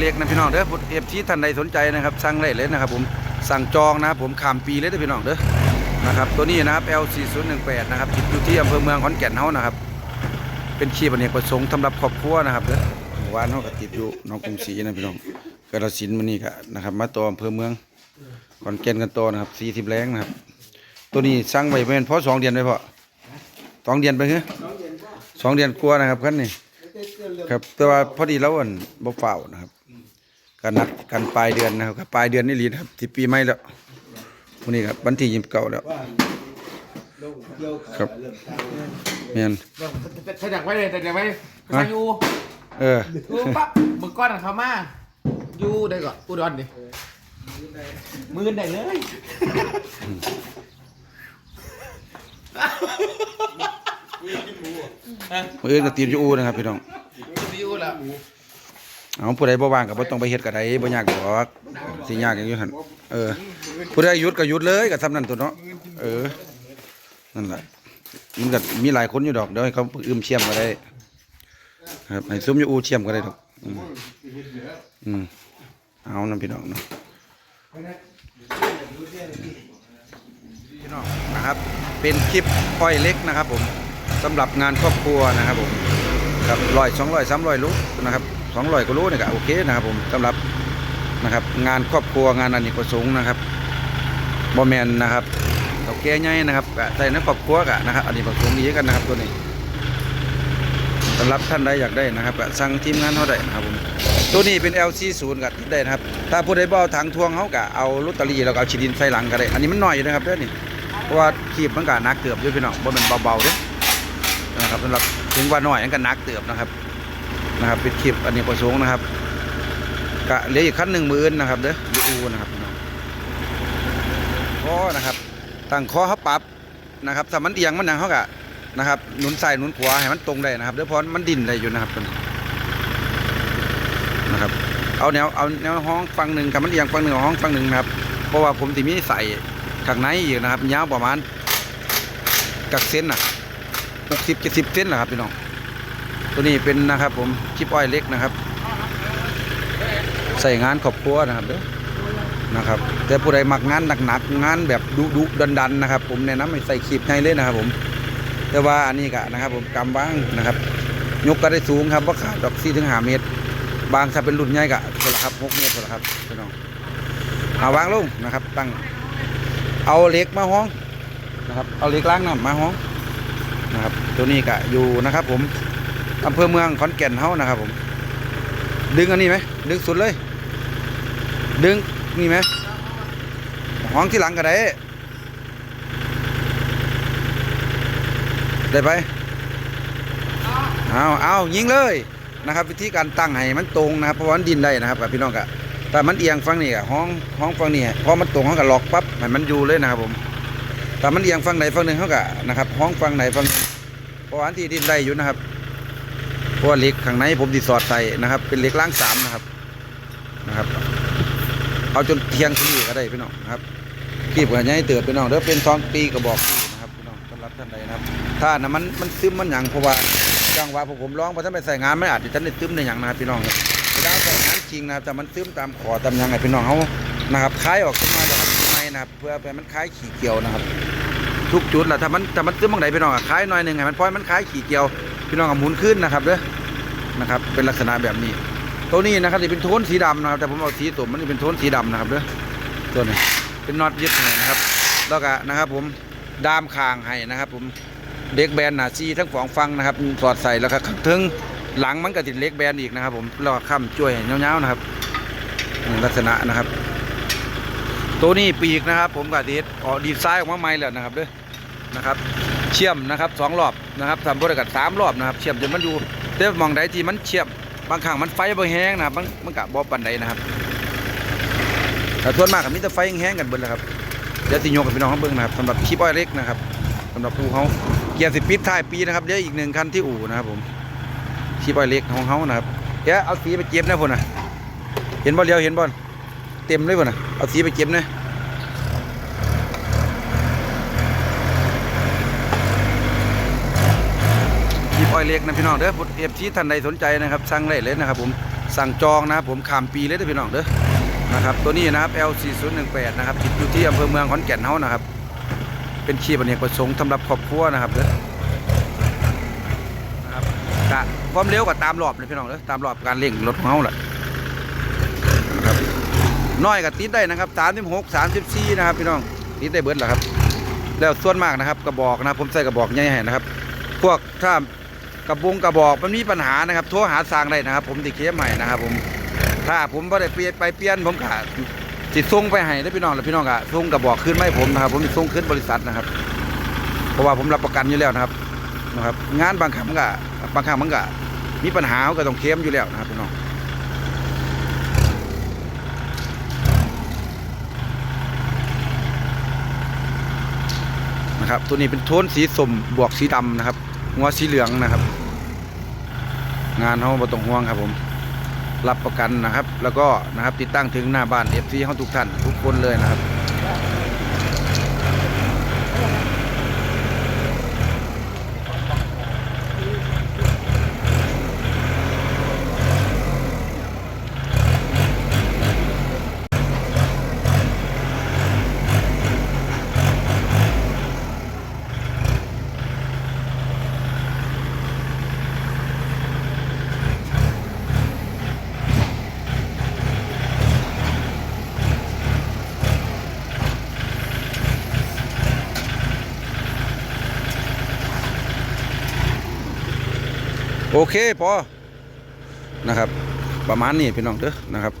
เล็กนะพี่น้องเด้อเอฟซีท่านใดสนใจนะครับสั่งได้เลยนะครับผมสั่งจองนะครับผมขามปีเลยเด้อพี่น้องเด้อนะครับตัวนี้นะครับ L4018 นะครับติดอยู่ที่อำเภอเมืองขอนแก่นเฮานะครับ เป็นชีพอเนกประสงค์สำหรับครอบครัวนะครับเด้อวานเฮาก็ติดอยู่น้องกรุงศรีนะพี่น้องกระสินมื้อนี้ก็นะครับ มาต่ออำเภอเมืองขอนแก่นกันต่อนะครับ40แรงนะครับตัวนี้สั่งไว้เป็นพอสองเดือนไปพอสองเดือนไปเหรอสองเดือนกลัวนะครับคันนี้ครับแต่ว่าพอดีแล้วอันบ่เฝ้านะครับ กันนัดกันปลายเดือนนะครับปลายเดือนนี่ลีนะครับที่ปีใหม่แล้ววันนี้ครับวันที่ยิบเก้าแล้วครับแม่นใส่ดักไว้เลยใส่ดักไว้ใส่ยูเออยูปั๊บมึงก้อนของเขามายูได้ก่อนอุดรดิมือได้เลยมื้อนก็ตีมอยู่อูนะครับพี่น้องยูแล้ว เอาผู้ใดบ่ว่างก็บ่ต้องไปเฮ็ดก็ได้บ่ยากดอกสิยากอย่างอยู่หั่นเออผู้ใดหยุดก็หยุดเลยก็ทำนั้นตัวเนาะเออนั่นแหละมันก็มีหลายคนอยู่ดอกเดี๋ยวให้เขาอึมเชียมก็ได้ ครับให้ซุ่มอยู่อูเชียมก็ได้ดอกอืมอืมเอานํพี่น้องเนาะพี่น้องนะครับ เป็นคลิปอ้อยเล็กนะครับ ผมสำหรับงานครอบครัวนะครับผมครับร้อยสองร้อยสามร้อยลูกนะครับ สองร้อยกว่าลูกเนี่ยก็โอเคนะครับผมสำหรับนะครับ งานครอบครัวงานอเนกประสงค์นะครับบอแมนนะครับเต่าแก่ใหญ่นะครับใส่ในครอบครัวกะนะครับอเนกประสงค์ดีกันนะครับตัวนี้สำหรับท่านใดอยากได้นะครับสั่งทีมงานเขาได้นะครับผมตัวนี้เป็น LC0 ก็ติดได้นะครับ ถ้าผู้ใดบ่เอาถังทวงเขาก็เอาลอตเตอรี่แล้วก็เอาฉีดินใส่หลังก็ได้ อันนี้มันหน้อยอยู่นะครับเด้อนี่เพราะว่าขีบมันก็นักเติบอยู่พี่น้องบ่แมันเบาๆเด้อนะครับสำหรับถึงว่าหน้อยมันก็นักเติบนะครับ นะครับเป็นคลิปอันนี้ประสงค์นะครับกะเหลืออีกขั้นหนึ่งหมื่นนะครับเด้อยูอูนะครับพี่น้องคอนะครับตั้งคอเขาปรับนะครับถ้ามันเอียงมันหนังเขากะนะครับหนุนใส่หนุนขวาให้มันตรงได้นะครับเด้อเพราะมันดิ่นได้อยู่นะครับตัวนี้นะครับเอาแนวเอาแนวห้องฟังหนึ่งกับมันเอียงฟังหนึ่งห้องฟังหนึ่งนะครับเพราะว่าผมสิมีใส่ข้างในอีกนะครับยาวประมาณกักเส้นน่ะหกสิบเจ็ดสิบเส้นนะครับพี่น้อง ตัวนี้เป็นนะครับผมชิปอ้อยเล็กนะครับ ใส่งานครอบครัวนะครับเด้อนะครับ แต่ผู้ใดมักงานหนักๆงานแบบดุดุดันดันๆนะครับ ผมแนะนำให้ใส่ขีบในเลยนะครับ ผม แต่ว่าอันนี้กะนะครับ ผมกำบ้างนะครับ ยกก็ได้สูงครับว่าขาดดอกสี่ถึงห้าเมตร บางถ้าเป็นรุ่นใหญ่กะคนละครับหกเมตรคนละครับพี่น้องเอาวางลงนะครับ ตั้ง เอาเล็กมาห้องนะครับ เอาเล็กล้างน้ำมาห้องนะครับ ตัวนี้ก็อยู่นะครับ ผม อำเภอเมืองขอนแก่นเฮานะครับผม ดึงอันนี้ไหมดึงสุดเลย ดึงนี่ไหมห้องที่หลังก็ได้ได้ไปเอาเอายิงเลยนะครับ วิธีการตั้งให้มันตรงนะครับเพราะว่ามันดินได้นะครับพี่น้องกะแต่มันเอียงฟังนี่อะห้องห้องฟังนี่พอมันตรงเขาก็ล็อกปั๊บให้มันอยู่เลยนะครับผมแต่มันเอียงฟังไหนฟังหนึ่งเขาก็นะครับห้องฟังไหนฟังเพราะว่าอันที่ดินได้อยู่นะครับ เพราะว่าเหล็กข้างในผมดีสอดใส่นะครับ เป็นเหล็กล่างสามนะครับนะครับ เอาจนเทียงที่ก็ได้พี่น้องนะครับกีบกันยังให้เติบพี่น้องเดี๋ยวเป็นสองปีก็บอกนะครับพี่น้องสำหรับท่านใดนะครับ ถ้านะมันมันซึมมันหยังเพราะว่าจังหวะพวกผมร้องพอท่านไปใส่งานไม่อาจจะท่านได้ซึมในหยังนะครับพี่น้องครับดาวแต่งานจริงนะครับแต่มันซึมตามขอตามยังไงพี่น้องเขานะครับคล้ายออกขึ้นมาจากข้างในนะครับเพื่อให้มันคล้ายขี่เกี่ยวนะครับ ทุกจุดแหละถ้ามันถ้ามันซึมบางไหนพี่น้องคล้ายหน่อยหนึ่งให้มันพอยมันคล้ายขี่เกี่ยว พี่น้องก็หมุนขึ้นนะครับเด้อนะครับ เป็นลักษณะแบบนี้ ตัวนี้นะครับจะเป็นโทนสีดำนะครับ แต่ผมเอาสีตุ่มมันจะเป็นโทนสีดำนะครับเด้อตัวนี้เป็นน็อตยึดให้นะครับ แล้วก็นะครับ ผมดามคางให้นะครับ ผมเด็กแบนหนาซีทั้งสองฟังนะครับสอดใส่แล้วก็ถึงหลังมันก็ติดเล็กแบนอีกนะครับ ผมแล้วก็ค้ำช่วยให้เงาวๆนะครับลักษณะนะครับ ตัวนี้ปีกนะครับ ผมกับดีดออกดีดซ้ายออกมาใหม่แล้วนะครับเด้อนะครับ เชื่อมนะครับสองรอบนะครับทำบริการสามรอบนะครับเชื่อมจนมันอยู่แต่มองใดที่มันเชื่อมบางครั้งมันไฟบ่แห้งนะครับมันมันกะบ่ปันใดนะครับแต่ส่วนมากก็มีแต่ไฟแห้งกันเบิดแล้วครับเดี๋ยวสิโยกกับพี่น้องเขาเบิ่งนะครับสำหรับชิปอ้อยเล็กนะครับสำหรับผู้เขาเกียร์สิบปิดท้ายปีนะครับเดี๋ยวอีกหนึ่งคันที่อู่นะครับผมชีบอ้อยเล็กของเขานะครับเดี๋ยวเอาสีไปเก็บนะพ่นนะเห็นบ่เลียวเห็นบ่เต็มเลยพ่นนะเอาสีไปเก็บนะ อยเล็กนะพี่น้องเด้อเอฟซีท่านใดสนใจนะครับสั่งได้เลยนะครับผมสั่งจองนะครับผมขามปีเลยเด้อพี่น้องเด้อนะครับตัวนี้นะครับ L4018 นะครับติดอยู่ที่อำเภอเมืองขอนแก่นเฮานะครับ เป็นขีบอเนกประสงค์สำหรับครอบครัวนะครับเด้อนะครับกะความเร็วก็ตามรอบเลยพี่น้องเด้อตามรอบการเร่งรถของเฮาแหละนะครับน้อยก็ติดได้นะครับ36 34นะครับพี่น้องติดได้เบิดแหละครับแล้วส่วนมากนะครับกระบอกนะครับผมใส่กระบอกใหญ่ให้นะครับ พวกถ้า กระบุงกระบอกมันมีปัญหานะครับโทรหาสร้างได้นะครับ ผมติเคสใหม่นะครับ ผม ถ้าผมไม่ได้เปลี่ยนไปเปลี่ยนผมก็ติดส่งไปให้ได้อพี่น้องแล้วพี่น้องก็ส่งกระบอกขึ้นไม่ผมนะครับผมติส่งขึ้นบริษัทนะครับ เพราะว่าผมรับประกันอยู่แล้วนะครับนะครับ งานบางครั้งก็บางครั้งมันก็มีปัญหาก็ต้องเคลมอยู่แล้วนะครับพี่น้องนะครับตัวนี้เป็นโทนสีส้มบวกสีดำนะครับหัวสีเหลืองนะครับ งานเขาบ่ต้องห่วงครับผม รับประกันนะครับ แล้วก็นะครับติดตั้งถึงหน้าบ้าน FC เขาทุกท่านทุกคนเลยนะครับ โอเคพอนะครับ ประมาณนี้พี่น้องเด้อนะครับ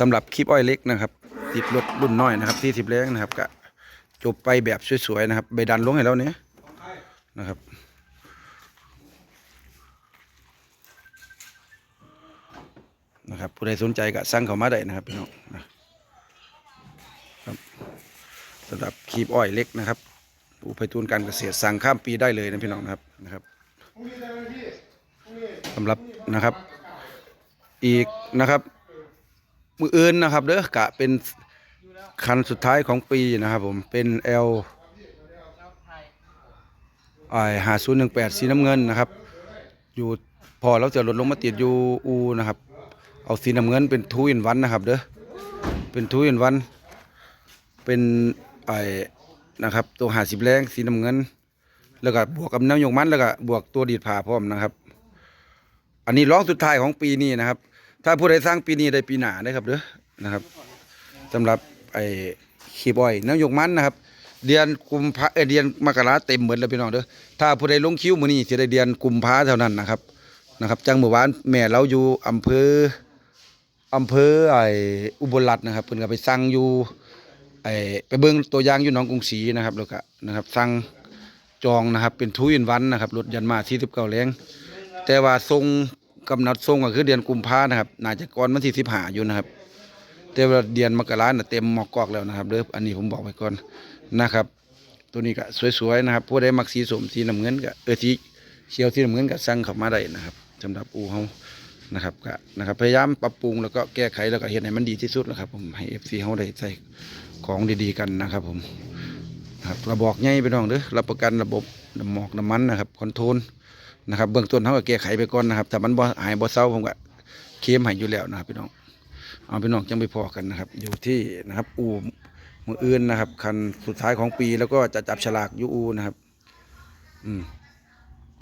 สำหรับคลิปอ้อยเล็กนะครับ ติดรถรุ่นน้อยนะครับที่สิบแรงนะครับก็จบไปแบบสวยๆนะครับใบดันลงให้แล้วเนี่ยนะครับนะครับผู้ใดสนใจก็สั่งเข้ามาได้นะครับพี่น้องนะครับสำหรับคลิปอ้อยเล็กนะครับผู้ไปตูนการเกษตรสั่งข้ามปีได้เลยนะพี่น้องนะครับนะครับ สำหรับนะครับ อีกนะครับ มืออื่นนะครับเด้อกะเป็นคันสุดท้ายของปีนะครับผมเป็น L ไอหาศูนย์หนึ่งแปดสีน้ำเงินนะครับ อยู่พอเราจะลดลงมาติดอยู่อูนะครับ เอาสีน้ำเงินเป็นทูอินวันนะครับเด้อเป็นทูอินวัน เป็นไอนะครับตัวหาสิบแรงสีน้ำเงิน แล้วก็บวกกับน้ำยงมันแล้วก็บวกตัวดีดผ่าพร้อมนะครับ อันนี้ร้องสุดท้ายของปีนี้นะครับ ถ้าผู้ใดสร้างปีนี้ได้ปีหนาได้ครับเด้อนะครับสำหรับไอ้ขีบอยน้ำยกมันนะครับ เดือนกุมภาเดือนมกราเต็มเหมดแล้วพี่น้องเด้อถ้าผู้ใดลงคิ้วมือนี้สิได้เดือนกุมภาเท่านั้นนะครับนะครับจังเมื่อวานแม่เราอยู่อำเภออำเภอไอ้อุบลรัตน์นะครับเพิ่นก็ไปสั่งอยู่ไอ้ไปเบิ่งตัวอย่างอยู่หนองกรุงศรีนะครับแล้วก็นะครับสั่งจองนะครับเป็นทูอินวันนะครับรถยันมา49แรง แต่ว่าทรงกำหนดทรงก็คือเดือนกุมภานะครับ น่าจะก่อนวันที่สิบหาอยู่นะครับ แต่ว่าเดือนมกราน่ะเต็มหมอกกอกแล้วนะครับเด้ออันนี้ผมบอกไว้ก่อนนะครับ ตัวนี้ก็สวยๆนะครับผู้ใดมักสีสมสีน้ำเงินก็เออสีเขียวสีน้ำเงินก็สั่งเข้ามาได้นะครับสำหรับอูเฮานะครับก็นะครับพยายามปรับปรุงแล้วก็แก้ไขแล้วก็เห็นให้มันดีที่สุดนะครับ ผมให้เอฟซีเฮาได้ใส่ของดีๆกันนะครับ ผมนะครับกระบอกใหญ่ไปน้องเด้อรับประกันระบบน้ำหมอกน้ำมันนะครับคอนโทรล นะครับเบื้องต้นเขาก็แก้ไขไปก่อนนะครับแต่มันบ่หายบ่เศร้าผมก็เคลมให้อยู่แล้วนะครับพี่น้องเอาพี่น้องจังไปพอกันนะครับ อยู่ที่นะครับ อูมืออื่นนะครับ คันสุดท้ายของปีแล้วก็จะจับฉลากยูอูนะครับ อืม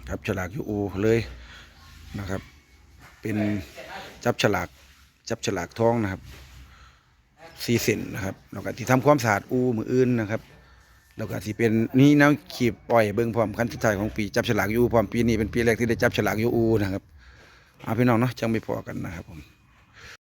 จับฉลากยูอูเลยนะครับ เป็นจับฉลากจับฉลากทองนะครับสีเส้นนะครับแล้วก็ที่ทำความสะอาดอูมืออื่นนะครับ แล้วก็สิเป็นนี่แนวขีบปล่อยเบิ่งพร้อมคันสุดท้ายของปีจับฉลากอยูพร้อมปีนี้เป็นปีแรกที่ได้จับฉลากอยูอูนะครับเอาพี่น้องเนาะจังไม่พอกันนะครับผม